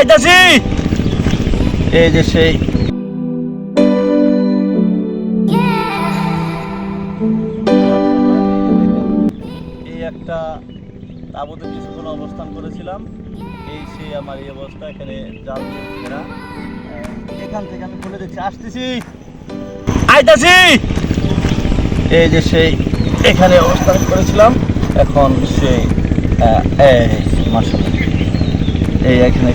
আইতাছি এই যে সেই। একটা তাবুতে কিছুক্ষণ অবস্থান করেছিলাম। এই সেই আমার এই অবস্থা, এখানে জাল এখান থেকে আমি খুলে দিচ্ছি আসতেছি। আইতাছি। এই যে সেই, এখানে অবস্থান করেছিলাম। এখন সেই এই মার্শাল্লাহ এই এখানে।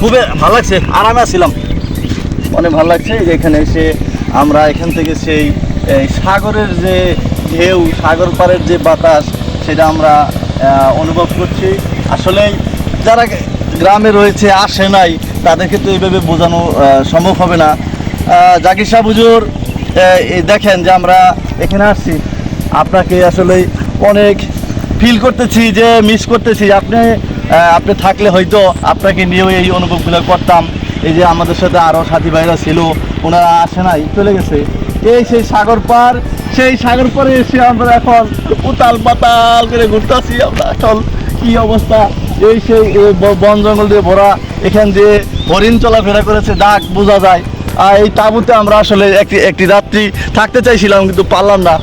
খুবই ভালো লাগছে, আরামে আছিলাম। অনেক ভালো লাগছে যে এখানে এসে আমরা এখান থেকে সেই সাগরের যে ঢেউ, সাগর পাড়ের যে বাতাস, সেটা আমরা অনুভব করছি। আসলে যারা গ্রামে রয়েছে, আসে নাই, তাদেরকে তো এইভাবে বোঝানো সম্ভব হবে না। জাকির শাহ হুজুর দেখেন যে আমরা এখানে আসছি। আপনাকে আসলে অনেক ফিল করতেছি যে মিস করতেছি। আপনি আপনি থাকলে হয়তো আপনাকে নিয়েও এই অনুভবগুলো করতাম। এই যে আমাদের সাথে আরও সাথী ভাইরা ছিল, ওনারা আসে নাই, চলে গেছে। এই সেই সাগর পার, সেই সাগর পারে এসে আমরা এখন উতাল পাতাল করে ঘুরতেছি আমরা এখন। কি অবস্থা? এই সেই বন জঙ্গল দিয়ে ভরা, এখান দিয়ে হরিণ চলাফেরা করেছে, ডাক বোঝা যায়। আর এই তাঁবুতে আমরা আসলে একটি একটি রাত্রি থাকতে চাইছিলাম, কিন্তু পারলাম না।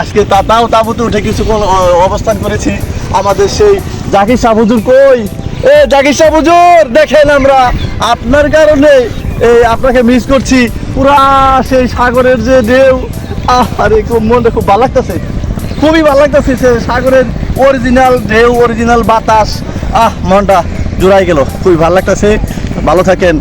আজকে তা, তাও তাঁবুতে উঠে কিছুক্ষণ অবস্থান করেছি। আমাদের সেই জাকির শাহ হুজুর কই? এ, জাকির শাহ হুজুর, দেখেন আমরা। আপনার কারণে এই আপনাকে মিস করছি। পুরা সেই সাগরের যে ঢেউ আরে খুব মনটা খুব ভালো লাগতেছে। খুবই ভালো লাগতেছে সে সাগরের অরিজিনাল ঢেউ অরিজিনাল বাতাস। আহ, মনটা জোড়াই গেল। খুবই ভালো লাগতেছে। ভালো থাকেন।